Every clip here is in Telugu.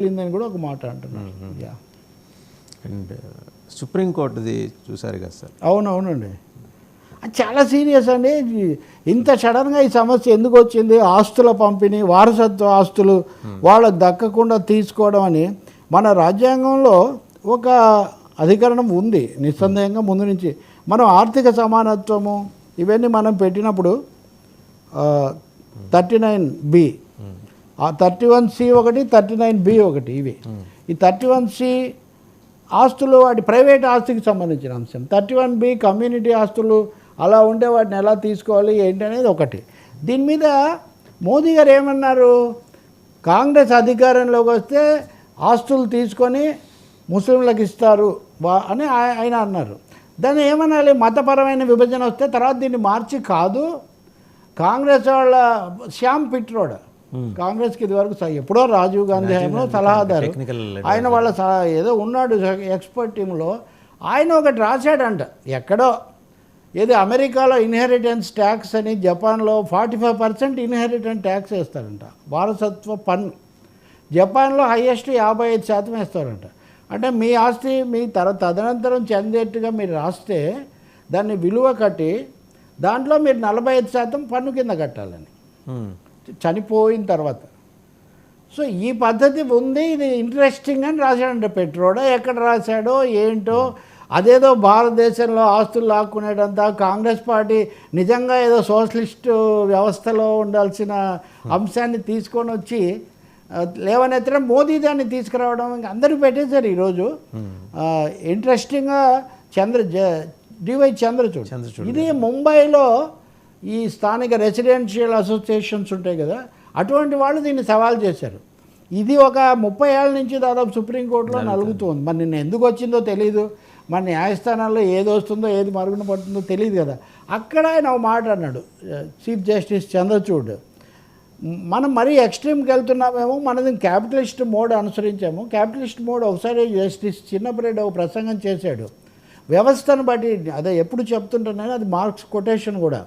వెళ్ళిందని కూడా ఒక మాట అంటున్నారు. యా అండ్ సుప్రీంకోర్టుది చూసారు కదా సార్? అవునవునండి. అది చాలా సీరియస్ అండి. ఇంత సడన్గా ఈ సమస్య ఎందుకు వచ్చింది? ఆస్తుల పంపిణీ వారసత్వ ఆస్తులు వాళ్ళకు దక్కకుండా తీసుకోవడం అని మన రాజ్యాంగంలో ఒక అధికరణం ఉంది. నిస్సందేహంగా ముందు నుంచి మనం ఆర్థిక సమానత్వము ఇవన్నీ మనం పెట్టినప్పుడు థర్టీ నైన్ బి ఆ థర్టీ వన్ సి ఒకటి థర్టీ నైన్ బి ఒకటి ఇవి. ఈ థర్టీ వన్ సి ఆస్తులు వాటి ప్రైవేట్ ఆస్తికి సంబంధించిన అంశం. థర్టీ వన్ బి కమ్యూనిటీ ఆస్తులు అలా ఉంటే వాటిని ఎలా తీసుకోవాలి ఏంటి అనేది ఒకటి. దీని మీద మోదీ గారు ఏమన్నారు? కాంగ్రెస్ అధికారంలోకి వస్తే ఆస్తులు తీసుకొని ముస్లింలకు ఇస్తారు అని ఆయన అన్నారు. దాన్ని ఏమనాలి? మతపరమైన విభజన వస్తే తర్వాత దీన్ని మార్చి కాదు. కాంగ్రెస్ వాళ్ళ శ్యామ్ పిట్రోడ్ కాంగ్రెస్కి ఇదివరకు స- ఎప్పుడో రాజీవ్ గాంధీ హయాంలో సలహాదారు. ఆయన వాళ్ళ ఏదో ఉన్నాడు ఎక్స్పర్ట్ టీంలో ఆయన ఒకటి రాశాడంట. ఎక్కడో. ఏది అమెరికాలో ఇన్హెరిటెన్స్ ట్యాక్స్ అని జపాన్లో forty five percent inheritance tax వేస్తారంట. వారసత్వ పన్ను. జపాన్లో హయ్యెస్ట్ యాభై ఐదు శాతం వేస్తారంట. అంటే మీ ఆస్తి మీ తర తదనంతరం చెందేట్టుగా మీరు రాస్తే దాన్ని విలువ కట్టి దాంట్లో మీరు నలభై ఐదు శాతం పన్ను కింద కట్టాలని. మ్మ్. చనిపోయిన తర్వాత. సో ఈ పద్ధతి ఉంది ఇది ఇంట్రెస్టింగ్ అని రాశాడంట పెట్రోడో. ఎక్కడ రాశాడో ఏంటో అదేదో భారతదేశంలో ఆస్తులు లాక్కునేటంత కాంగ్రెస్ పార్టీ నిజంగా ఏదో సోషలిస్ట్ వ్యవస్థలో ఉండాల్సిన అంశాన్ని తీసుకొని వచ్చి ఆ, లేవనెత్తడం మోదీ దాన్ని తీసుకురావడం ఇంక అందరూ పెట్టేశారు ఈరోజు. ఇంట్రెస్టింగ్గా చంద్ర జ- డివై చంద్రచూడ్. చంద్రచూడ్. ఇది ముంబైలో ఈ స్థానిక రెసిడెన్షియల్ అసోసియేషన్స్ ఉంటాయి కదా అటువంటి వాళ్ళు దీన్ని సవాల్ చేశారు. ఇది ఒక ముప్పై ఏళ్ళ నుంచి దాదాపు సుప్రీంకోర్టులో నలుగుతుంది. మరి నిన్న ఎందుకు వచ్చిందో తెలియదు మన న్యాయస్థానాల్లో ఏది వస్తుందో ఏది మరుగున పడుతుందో తెలియదు కదా. అక్కడ ఆయన ఒక మాట అన్నాడు చీఫ్ జస్టిస్ చంద్రచూడ్ మనం మరీ ఎక్స్ట్రీమ్కి వెళ్తున్నామేమో మనది క్యాపిటలిస్ట్ మోడ్ అనుసరించాము. క్యాపిటలిస్ట్ మోడ్ ఒకసారి జస్టిస్ చిన్నపరెడ్డి ఒక ప్రసంగం చేశాడు. వ్యవస్థను బట్టి అదే ఎప్పుడు చెప్తుంటాను అది మార్క్స్ కొటేషన్ కూడా.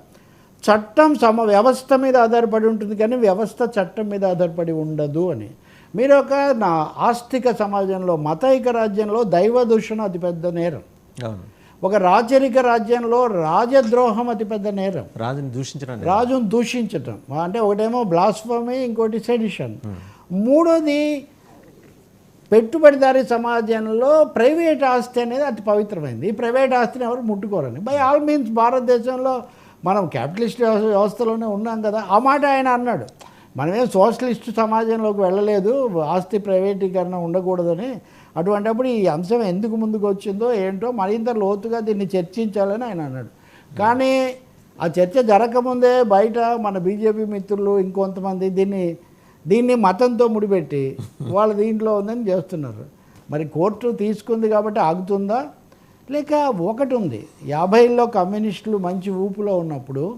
చట్టం సమ వ్యవస్థ మీద ఆధారపడి ఉంటుంది కానీ వ్యవస్థ చట్టం మీద ఆధారపడి ఉండదు అని. మీరు ఒక నా ఆస్తిక సమాజంలో మతైక రాజ్యంలో దైవ దూషణ అతిపెద్ద నేరం. ఒక రాచరిక రాజ్యంలో రాజద్రోహం అతిపెద్ద నేరం. రాజుని దూషించడం రాజును దూషించటం. అంటే ఒకటేమో బ్లాస్ఫమీ ఇంకోటి సెడిషన్ మూడోది పెట్టుబడిదారీ సమాజంలో ప్రైవేట్ ఆస్తి అనేది అతి పవిత్రమైంది. ఈ ప్రైవేట్ ఆస్తిని ఎవరు ముట్టుకోరని. బై ఆల్ మీన్స్ భారతదేశంలో మనం క్యాపిటలిస్ట్ వ్యవ- వ్యవస్థలోనే ఉన్నాం కదా. ఆ మాట ఆయన అన్నాడు. మనమేం సోషలిస్ట్ సమాజంలోకి వెళ్ళలేదు ఆస్తి ప్రైవేటీకరణ ఉండకూడదని. అటువంటప్పుడు ఈ అంశం ఎందుకు ముందుకు వచ్చిందో ఏంటో మరింత లోతుగా దీన్ని చర్చించాలని ఆయన అన్నాడు. కానీ ఆ చర్చ జరగకముందే బయట మన బీజేపీ మిత్రులు ఇంకొంతమంది దీన్ని దీన్ని మతంతో ముడిపెట్టి వాళ్ళ దీంట్లో ఉందని చేస్తున్నారు. మరి కోర్టు తీసుకుంది కాబట్టి ఆగుతుందా? లేక ఒకటి ఉంది. యాభైలో కమ్యూనిస్టులు మంచి ఊపులో ఉన్నప్పుడు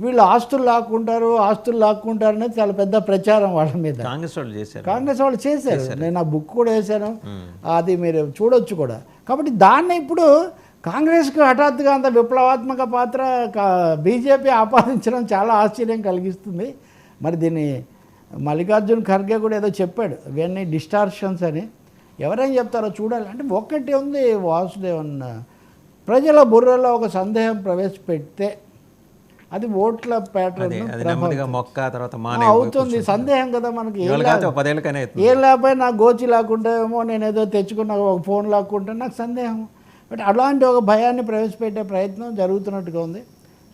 వీళ్ళు ఆస్తులు లాక్కుంటారు ఆస్తులు లాక్కుంటారు అనేది చాలా పెద్ద ప్రచారం వాళ్ళ మీద. కాంగ్రెస్ వాళ్ళు చేశారు. కాంగ్రెస్ వాళ్ళు చేశారు. నేను ఆ బుక్ కూడా వేశాను. అది మీరు చూడొచ్చు కూడా. కాబట్టి దాన్ని ఇప్పుడు కాంగ్రెస్కి హఠాత్తుగా అంత విప్లవాత్మక పాత్ర బీజేపీ ఆపాదించడం చాలా ఆశ్చర్యం కలిగిస్తుంది. మరి దీన్ని మల్లికార్జున్ ఖర్గే కూడా ఏదో చెప్పాడు. ఇవన్నీ డిస్టార్షన్స్ అని. ఎవరైనా చెప్తారో చూడాలి. అంటే ఒక్కటి ఉంది వాసుదేవన్. ప్రజల బుర్రలో ఒక సందేహం ప్రవేశపెడితే అది ఓట్ల ప్యాటర్న్ మొక్క తర్వాత అవుతుంది. సందేహం కదా మనకి. ఏం లేకపోయి నాకు గోచి లాక్కుంటేమో నేను ఏదో తెచ్చుకున్న ఒక ఫోన్ లాక్కుంటే నాకు సందేహం. బట్ అలాంటి ఒక భయాన్ని ప్రవేశపెట్టే ప్రయత్నం జరుగుతున్నట్టుగా ఉంది.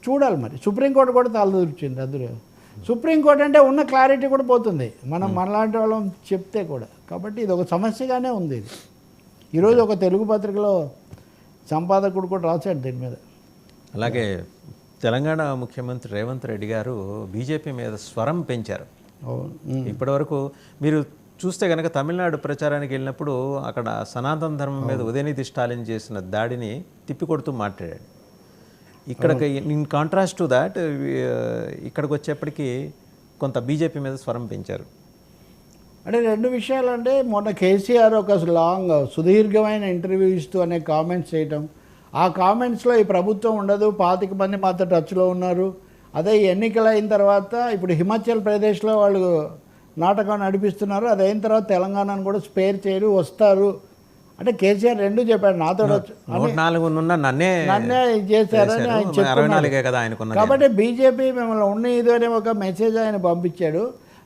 చూడాలి మరి. సుప్రీంకోర్టు కూడా తలదూర్చింది అందులో. సుప్రీంకోర్టు అంటే ఉన్న క్లారిటీ కూడా పోతుంది. మనం మనలాంటి వాళ్ళం చెప్తే కూడా. కాబట్టి ఇది ఒక సమస్యగానే ఉంది ఇది. ఈరోజు ఒక తెలుగు పత్రికలో సంపాదకుడు కూడా రాశాడు దీని మీద. అలాగే తెలంగాణ ముఖ్యమంత్రి రేవంత్ రెడ్డి గారు బీజేపీ మీద స్వరం పెంచారు. ఇప్పటివరకు మీరు చూస్తే కనుక తమిళనాడు ప్రచారానికి వెళ్ళినప్పుడు అక్కడ సనాతన ధర్మం మీద ఉదయనిధి స్టాలిన్ చేసిన దాడిని తిప్పికొడుతూ మాట్లాడాడు. ఇక్కడికి ఇన్ కాంట్రాస్ట్ టు దాట్ ఇక్కడికి వచ్చేప్పటికి కొంత బీజేపీ మీద స్వరం పెంచారు. అంటే రెండు విషయాలు అంటే మొన్న కేసీఆర్ ఒక లాంగ్ సుదీర్ఘమైన ఇంటర్వ్యూ ఇస్తూ అనే కామెంట్స్ చేయటం. ఆ కామెంట్స్లో ఈ ప్రభుత్వం ఉండదు పాతిక మంది మాత్రం టచ్లో ఉన్నారు. అదే ఎన్నికలు అయిన తర్వాత ఇప్పుడు హిమాచల్ ప్రదేశ్లో వాళ్ళు నాటకం నడిపిస్తున్నారు. అది అయిన తర్వాత తెలంగాణను కూడా స్పేర్ చేయరు వస్తారు. అంటే కేసీఆర్ రెండు చెప్పాడు నాతో వచ్చి- నూట నాలుగు ఉన్న నన్నే నన్నే చేశారని చేశారు. ఆయన కదా కాబట్టి బీజేపీ మిమ్మల్ని ఉన్న ఇది అనే ఒక మెసేజ్ ఆయన పంపించాడు.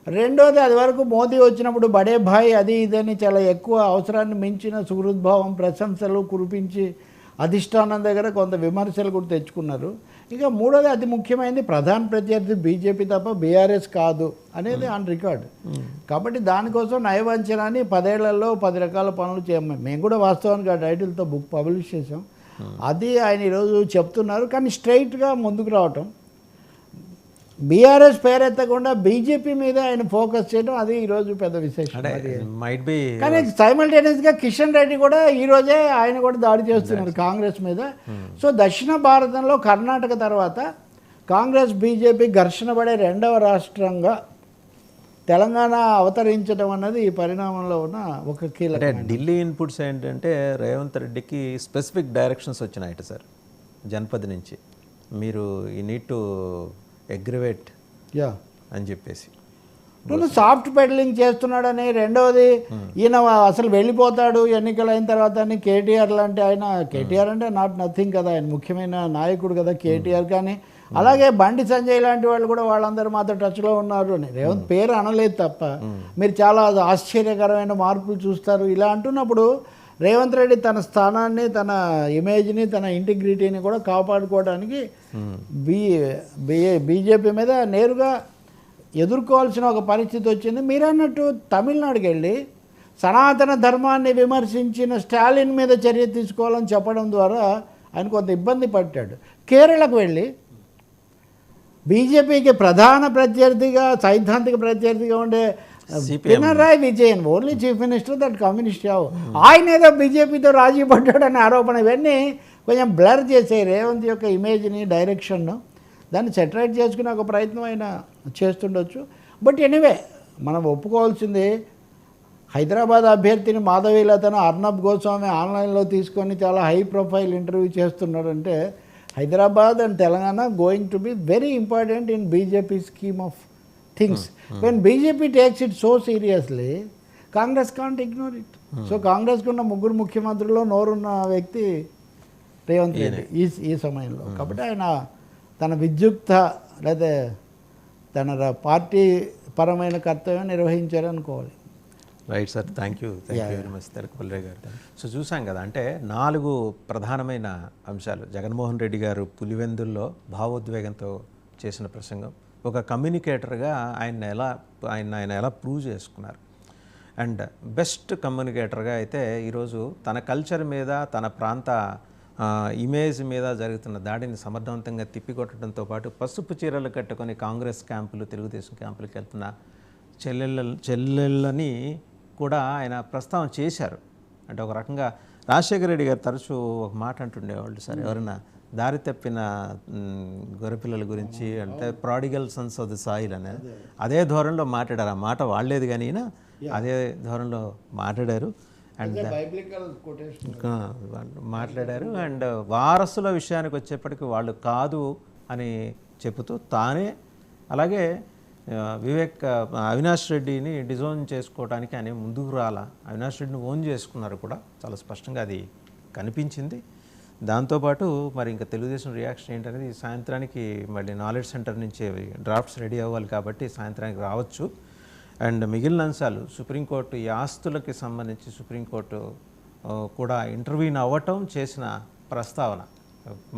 రెండోది అది వరకు మోదీ వచ్చినప్పుడు బడే భాయ్ అది ఇదని చాలా ఎక్కువ అవసరాన్ని మించిన సుహృద్భావం ప్రశంసలు కురిపించి అధిష్టానం దగ్గర కొంత విమర్శలు కూడా తెచ్చుకున్నారు. ఇక మూడోది అతి ముఖ్యమైనది ప్రధాన ప్రత్యర్థి బీజేపీ తప్ప బీఆర్ఎస్ కాదు అనేది ఆన్ రికార్డ్ కాబట్టి దానికోసం నయవంచనాన్ని పదేళ్ళలో పది రకాల పనులు చేయము మేము కూడా వాస్తవానికి ఆ టైటిల్తో బుక్ పబ్లిష్ చేసాం అది ఆయన ఈరోజు చెప్తున్నారు కానీ స్ట్రైట్గా ముందుకు రావటం బీఆర్ఎస్ పేరెత్తకుండా బీజేపీ మీద ఆయన ఫోకస్ చేయడం అది ఈరోజు పెద్ద విశేషం. మైట్ బి కానీ సైమల్టేనియస్గా కిషన్ రెడ్డి కూడా ఈ రోజే ఆయన కూడా దాడి చేస్తున్నారు కాంగ్రెస్ మీద. సో దక్షిణ భారతంలో కర్ణాటక తర్వాత కాంగ్రెస్ బీజేపీ ఘర్షణ పడే రెండవ రాష్ట్రంగా తెలంగాణ అవతరించడం అన్నది ఈ పరిణామంలో ఉన్న ఒక కీలక అంటే ఢిల్లీ ఇన్పుట్స్ ఏంటంటే రేవంత్ రెడ్డికి స్పెసిఫిక్ డైరెక్షన్స్ వచ్చినాయట సార్. జనపద్ నుంచి. మీరు ఈ నీడ్ టు అగ్రివేట్ యా. అని చెప్పేసి. నువ్వు సాఫ్ట్ పెడలింగ్ చేస్తున్నాడని రెండవది ఈయన అసలు వెళ్ళిపోతాడు ఎన్నికలు అయిన తర్వాత అని కేటీఆర్ లాంటి ఆయన కేటీఆర్ అంటే నాట్ నథింగ్ కదా ఆయన ముఖ్యమైన నాయకుడు కదా కేటీఆర్ కానీ. అలాగే బండి సంజయ్ లాంటి వాళ్ళు కూడా వాళ్ళందరూ మాతో టచ్లో ఉన్నారు. అని రేవంత్ పేరు అనలేదు తప్ప. మీరు చాలా ఆశ్చర్యకరమైన మార్పులు చూస్తారు. ఇలా అంటున్నప్పుడు రేవంత్ రెడ్డి తన స్థానాన్ని తన ఇమేజ్ని తన ఇంటిగ్రిటీని కూడా కాపాడుకోవడానికి బీ బీజేపీ మీద నేరుగా ఎదుర్కోవాల్సిన ఒక పరిస్థితి వచ్చింది. మీరు అన్నట్టు తమిళనాడుకి వెళ్ళి సనాతన ధర్మాన్ని విమర్శించిన స్టాలిన్ మీద చర్య తీసుకోవాలని చెప్పడం ద్వారా ఆయన కొంత ఇబ్బంది పడ్డాడు. కేరళకు వెళ్ళి బీజేపీకి ప్రధాన ప్రత్యర్థిగా సైద్ధాంతిక ప్రత్యర్థిగా ఉండే Pinarayi Vijayan? Only chief minister that communist యావు ఆయన ఏదో బీజేపీతో రాజీ పడ్డాడనే ఆరోపణ ఇవన్నీ కొంచెం బ్లర్ చేసాయి రేవంత్ యొక్క ఇమేజ్ని డైరెక్షన్ను దాన్ని సెటరైట్ చేసుకునే ఒక ప్రయత్నం ఆయన చేస్తుండొచ్చు. బట్ ఎనీవే మనం ఒప్పుకోవాల్సింది హైదరాబాద్ అభ్యర్థిని మాధవీలతను అర్నబ్ గోస్వామి ఆన్లైన్లో తీసుకొని చాలా హై ప్రొఫైల్ ఇంటర్వ్యూ చేస్తున్నాడంటే Hyderabad and Telangana going to be very important in BJP scheme of things when BJP takes it so seriously Congress can't ignore it so కాంగ్రెస్కి ఉన్న ముగ్గురు ముఖ్యమంత్రుల్లో నోరున్న వ్యక్తి రేవంత్ రెడ్డి ఈ ఈ సమయంలో. కాబట్టి ఆయన తన విద్యుక్త లేదా తన పార్టీ పరమైన కర్తవ్యం నిర్వహించారనుకోవాలి. Right sir thank you thank you very much గారు. సో చూసాం కదా అంటే నాలుగు ప్రధానమైన అంశాలు. జగన్మోహన్ రెడ్డి గారు పులివెందుల్లో భావోద్వేగంతో చేసిన ప్రసంగం ఒక కమ్యూనికేటర్గా ఆయన ఎలా ఆయన ఆయన ఎలా ప్రూవ్ చేసుకున్నారు. అండ్ బెస్ట్ కమ్యూనికేటర్గా అయితే ఈరోజు తన కల్చర్ మీద తన ప్రాంత ఇమేజ్ మీద జరుగుతున్న దాడిని సమర్థవంతంగా తిప్పికొట్టడంతో పాటు పసుపు చీరలు కట్టుకొని కాంగ్రెస్ క్యాంపులు తెలుగుదేశం క్యాంపులకు వెళ్తున్న చెల్లెళ్ళ చెల్లెళ్ళని కూడా ఆయన ప్రస్తావన చేశారు. అంటే ఒక రకంగా రాజశేఖర రెడ్డి గారు తరచూ ఒక మాట అంటుండేవాళ్ళు సార్ ఎవరైనా దారి తప్పిన గొర్రెపిల్లల గురించి అంటే prodigal sons of the soil అనేది అదే ధోరణిలో మాట్లాడారు. ఆ మాట వాడలేదు కానీ అదే ధోరణిలో మాట్లాడారు. అండ్ వాళ్ళు మాట్లాడారు. అండ్ వారసుల విషయానికి వచ్చేప్పటికి వాళ్ళు కాదు అని చెబుతూ తానే అలాగే వివేక్ అవినాష్ రెడ్డిని డిజోన్ చేసుకోవడానికి ఆయన ముందుకు రాల. అవినాష్ రెడ్డిని ఓన్ చేసుకున్నారు కూడా. చాలా స్పష్టంగా అది కనిపించింది. దాంతోపాటు మరి ఇంకా తెలుగుదేశం రియాక్షన్ ఏంటనేది సాయంత్రానికి మళ్ళీ నాలెడ్జ్ సెంటర్ నుంచి డ్రాఫ్ట్స్ రెడీ అవ్వాలి కాబట్టి సాయంత్రానికి రావచ్చు. అండ్ మిగిలిన అంశాలు సుప్రీంకోర్టు ఈ ఆస్తులకి సంబంధించి సుప్రీంకోర్టు కూడా ఇంటర్వ్యూని అవ్వటం చేసిన ప్రస్తావన.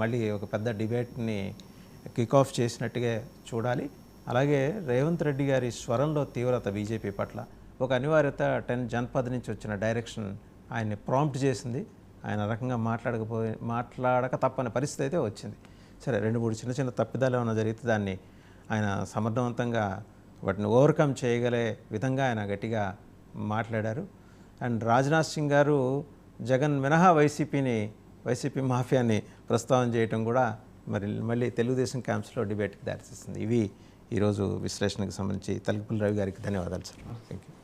మళ్ళీ ఒక పెద్ద డిబేట్ని కిక్ ఆఫ్ చేసినట్టుగా చూడాలి. అలాగే రేవంత్ రెడ్డి గారి స్వరంలో తీవ్రత బీజేపీ పట్ల. ఒక అనివార్యత టెన్ జన్పద్ నుంచి వచ్చిన డైరెక్షన్ ఆయన్ని ప్రాంప్ట్ చేసింది. ఆయన రకంగా మాట్లాడకపోయి మాట్లాడక తప్పని పరిస్థితి అయితే వచ్చింది. సరే రెండు మూడు చిన్న చిన్న తప్పిదాలు ఏమైనా జరిగితే దాన్ని ఆయన సమర్థవంతంగా వాటిని ఓవర్కమ్ చేయగలే విధంగా ఆయన గట్టిగా మాట్లాడారు. అండ్ రాజ్నాథ్ సింగ్ గారు జగన్ మినహా వైసీపీని వైసీపీ మాఫియాని ప్రస్తావన చేయటం కూడా మరి మళ్ళీ తెలుగుదేశం క్యాంప్స్లో డిబేట్కి దారితీస్తుంది ఇవి ఈరోజు విశ్లేషణకు సంబంధించి తలుపుల రవి గారికి ధన్యవాదాలు సార్. Thank you